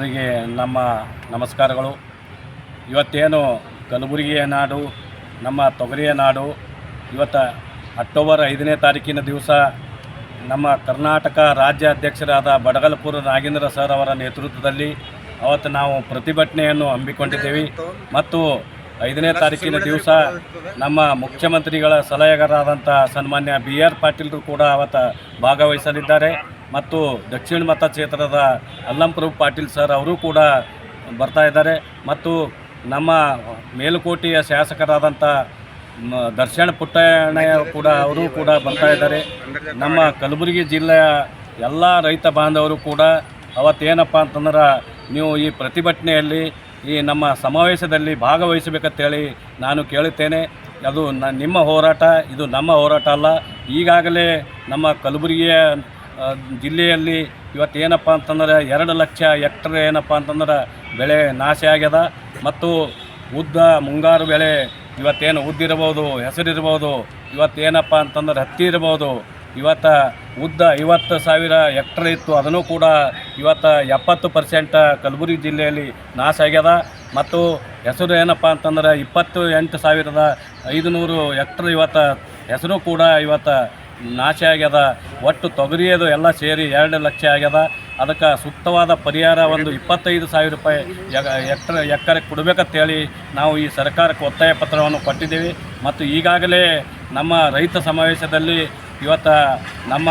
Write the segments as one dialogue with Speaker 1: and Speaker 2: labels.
Speaker 1: ಅವರಿಗೆ ನಮ್ಮ ನಮಸ್ಕಾರಗಳು. ಇವತ್ತೇನು ಕಲಬುರಗಿಯ ನಾಡು, ನಮ್ಮ ತೊಗರಿಯ ನಾಡು, ಇವತ್ತು ಅಕ್ಟೋಬರ್ ಐದನೇ ತಾರೀಕಿನ ದಿವಸ ನಮ್ಮ ಕರ್ನಾಟಕ ರಾಜ್ಯ ಅಧ್ಯಕ್ಷರಾದ ಬಡಗಲಪುರ ನಾಗೇಂದ್ರ ಸರ್ ಅವರ ನೇತೃತ್ವದಲ್ಲಿ ಅವತ್ತು ನಾವು ಪ್ರತಿಭಟನೆಯನ್ನು ಹಮ್ಮಿಕೊಂಡಿದ್ದೇವೆ. ಮತ್ತು ಐದನೇ ತಾರೀಕಿನ ದಿವಸ ನಮ್ಮ ಮುಖ್ಯಮಂತ್ರಿಗಳ ಸಲಹೆಗಾರರಾದಂಥ ಸನ್ಮಾನ್ಯ ಬಿ ಆರ್ ಪಾಟೀಲರು ಕೂಡ ಅವತ್ತು ಭಾಗವಹಿಸಲಿದ್ದಾರೆ. ಮತ್ತು ದಕ್ಷಿಣ ಮತಕ್ಷೇತ್ರದ ಅಲ್ಲಂಪ್ರಭು ಪಾಟೀಲ್ ಸರ್ ಅವರು ಕೂಡ ಬರ್ತಾ ಇದ್ದಾರೆ. ಮತ್ತು ನಮ್ಮ ಮೇಲುಕೋಟೆಯ ಶಾಸಕರಾದಂಥ ದರ್ಶನ ಪುಟ್ಟಣ್ಣ ಕೂಡ ಅವರು ಕೂಡ ಬರ್ತಾ ಇದ್ದಾರೆ. ನಮ್ಮ ಕಲಬುರಗಿ ಜಿಲ್ಲೆಯ ಎಲ್ಲ ರೈತ ಬಾಂಧವರು ಕೂಡ ಅವತ್ತೇನಪ್ಪ ಅಂತಂದ್ರೆ ನೀವು ಈ ಪ್ರತಿಭಟನೆಯಲ್ಲಿ ಈ ನಮ್ಮ ಸಮಾವೇಶದಲ್ಲಿ ಭಾಗವಹಿಸಬೇಕಂತೇಳಿ ನಾನು ಕೇಳುತ್ತೇನೆ. ಅದು ನಿಮ್ಮ ಹೋರಾಟ, ಇದು ನಮ್ಮ ಹೋರಾಟ ಅಲ್ಲ. ಈಗಾಗಲೇ ನಮ್ಮ ಕಲಬುರಗಿಯ ಆ, ಇವತ್ತು ಏನಪ್ಪ ಅಂತಂದ್ರೆ ಎರಡು ಲಕ್ಷ ಹೆಕ್ಟರ್ ಏನಪ್ಪ ಅಂತಂದ್ರೆ ಬೆಳೆ ನಾಶ ಆಗ್ಯದ ಮತ್ತು ಉದ್ದ ಮುಂಗಾರು ಬೆಳೆ ಇವತ್ತೇನು ಉದ್ದಿರ್ಬೋದು ಹೆಸರಿರ್ಬೋದು ಇವತ್ತೇನಪ್ಪ ಅಂತಂದ್ರೆ ಹತ್ತಿ ಇರ್ಬೋದು ಇವತ್ತು ಉದ್ದ ಐವತ್ತು ಸಾವಿರ ಹೆಕ್ಟರ್ ಇತ್ತು ಅದನ್ನು ಕೂಡ ಇವತ್ತು ಎಪ್ಪತ್ತು ಪರ್ಸೆಂಟ್ ಕಲಬುರಗಿ ಜಿಲ್ಲೆಯಲ್ಲಿ ನಾಶ ಆಗ್ಯದ. ಮತ್ತು ಹೆಸರು ಏನಪ್ಪ ಅಂತಂದ್ರೆ ಇಪ್ಪತ್ತು ಎಂಟು ಸಾವಿರದ ಐದುನೂರು ಹೆಕ್ಟರ್ ಇವತ್ತು ಹೆಸರು ಕೂಡ ಇವತ್ತು ನಾಶ ಆಗ್ಯದ, ಒಟ್ಟು ತೊಗರಿಯದು ಎಲ್ಲ ಸೇರಿ ಎರಡು ಲಕ್ಷ ಆಗ್ಯದ. ಅದಕ್ಕೆ ಸೂಕ್ತವಾದ ಪರಿಹಾರ ಒಂದು ಇಪ್ಪತ್ತೈದು ಸಾವಿರ ರೂಪಾಯಿ ಎಕ್ಟರ್ ಎಕರೆ ಕೊಡಬೇಕಂತೇಳಿ ನಾವು ಈ ಸರ್ಕಾರಕ್ಕೆ ಒತ್ತಾಯ ಪತ್ರವನ್ನು ಕೊಟ್ಟಿದ್ದೀವಿ. ಮತ್ತು ಈಗಾಗಲೇ ನಮ್ಮ ರೈತ ಸಮಾವೇಶದಲ್ಲಿ ಇವತ್ತು ನಮ್ಮ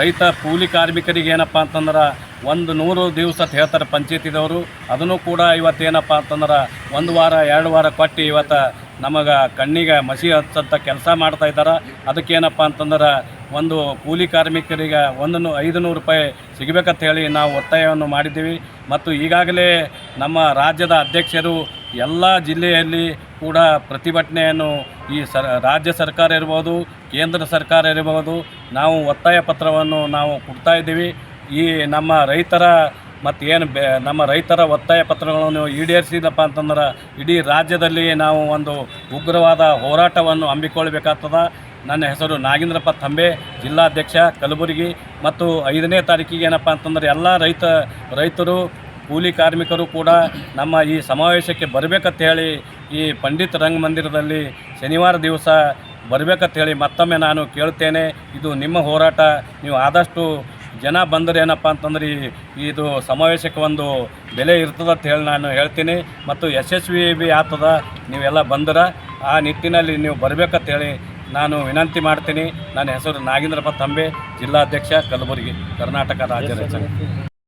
Speaker 1: ರೈತ ಕೂಲಿ ಕಾರ್ಮಿಕರಿಗೆ ಏನಪ್ಪ ಅಂತಂದ್ರೆ ಒಂದು ನೂರು ದಿವಸ ಹೇಳ್ತಾರೆ ಪಂಚಾಯತಿದವರು. ಅದನ್ನು ಕೂಡ ಇವತ್ತೇನಪ್ಪ ಅಂತಂದ್ರೆ ಒಂದು ವಾರ, ಎರಡು ವಾರ ಕೊಟ್ಟು ಇವತ್ತು ನಮಗೆ ಕಣ್ಣಿಗೆ ಮಸಿ ಹತ್ತಂಥ ಕೆಲಸ ಮಾಡ್ತಾ ಇದ್ದಾರೆ. ಅದಕ್ಕೇನಪ್ಪ ಅಂತಂದ್ರೆ ಒಂದು ಕೂಲಿ ಕಾರ್ಮಿಕರಿಗೆ ಒಂದು ನೂ ಐದು ನೂರು ರೂಪಾಯಿ ಸಿಗಬೇಕಂತ ಹೇಳಿ ನಾವು ಒತ್ತಾಯವನ್ನು ಮಾಡಿದ್ದೀವಿ. ಮತ್ತು ಈಗಾಗಲೇ ನಮ್ಮ ರಾಜ್ಯದ ಅಧ್ಯಕ್ಷರು ಎಲ್ಲ ಜಿಲ್ಲೆಯಲ್ಲಿ ಕೂಡ ಪ್ರತಿಭಟನೆಯನ್ನು ಈ ಸರ್, ರಾಜ್ಯ ಸರ್ಕಾರ ಇರ್ಬೋದು, ಕೇಂದ್ರ ಸರ್ಕಾರ ಇರ್ಬೋದು, ನಾವು ಒತ್ತಾಯ ಪತ್ರವನ್ನು ನಾವು ಕೊಡ್ತಾ ಇದ್ದೀವಿ. ಈ ನಮ್ಮ ರೈತರ ಮತ್ತು ಏನು ಬೆ ನಮ್ಮ ರೈತರ ಒತ್ತಾಯ ಪತ್ರಗಳನ್ನು ಈಡೇರಿಸಿದಪ್ಪ ಅಂತಂದ್ರೆ ಇಡೀ ರಾಜ್ಯದಲ್ಲಿ ನಾವು ಒಂದು ಉಗ್ರವಾದ ಹೋರಾಟವನ್ನು ಹಮ್ಮಿಕೊಳ್ಬೇಕಾಗ್ತದೆ ನನ್ನ ಹೆಸರು ನಾಗೇಂದ್ರಪ್ಪ ತಂಬೆ, ಜಿಲ್ಲಾಧ್ಯಕ್ಷ ಕಲಬುರಗಿ. ಮತ್ತು ಐದನೇ ತಾರೀಕಿಗೆ ಏನಪ್ಪ ಅಂತಂದ್ರೆ ಎಲ್ಲ ರೈತ, ರೈತರು, ಕೂಲಿ ಕಾರ್ಮಿಕರು ಕೂಡ ನಮ್ಮ ಈ ಸಮಾವೇಶಕ್ಕೆ ಬರಬೇಕಂತ ಹೇಳಿ ಈ ಪಂಡಿತ್ ರಂಗಮಂದಿರದಲ್ಲಿ ಶನಿವಾರ ದಿವಸ ಬರಬೇಕಂತ ಹೇಳಿ ಮತ್ತೊಮ್ಮೆ ನಾನು ಕೇಳ್ತೇನೆ ಇದು ನಿಮ್ಮ ಹೋರಾಟ, ನೀವು ಆದಷ್ಟು ಜನ ಬಂದರೆ ಏನಪ್ಪ ಅಂತಂದ್ರೆ ಈ- ಇದು ಸಮಾವೇಶಕ್ಕೆ ಒಂದು ಬೆಲೆ ಇರ್ತದಂತ ಹೇಳಿ ನಾನು ಹೇಳ್ತೀನಿ. ಮತ್ತು ಯಶಸ್ವಿ ಬಿ ಆಗ್ತದ, ನೀವೆಲ್ಲ ಬಂದ್ರೆ. ಆ ನಿಟ್ಟಿನಲ್ಲಿ ನೀವು ಬರ್ಬೇಕಂತ ಹೇಳಿ ನಾನು ವಿನಂತಿ ಮಾಡ್ತೀನಿ. ನನ್ನ ಹೆಸರು ನಾಗೇಂದ್ರಪ್ಪ ತಂಬೆ, ಜಿಲ್ಲಾಧ್ಯಕ್ಷ ಕಲಬುರಗಿ, ಕರ್ನಾಟಕ ರಾಜ್ಯ ಸಂಘ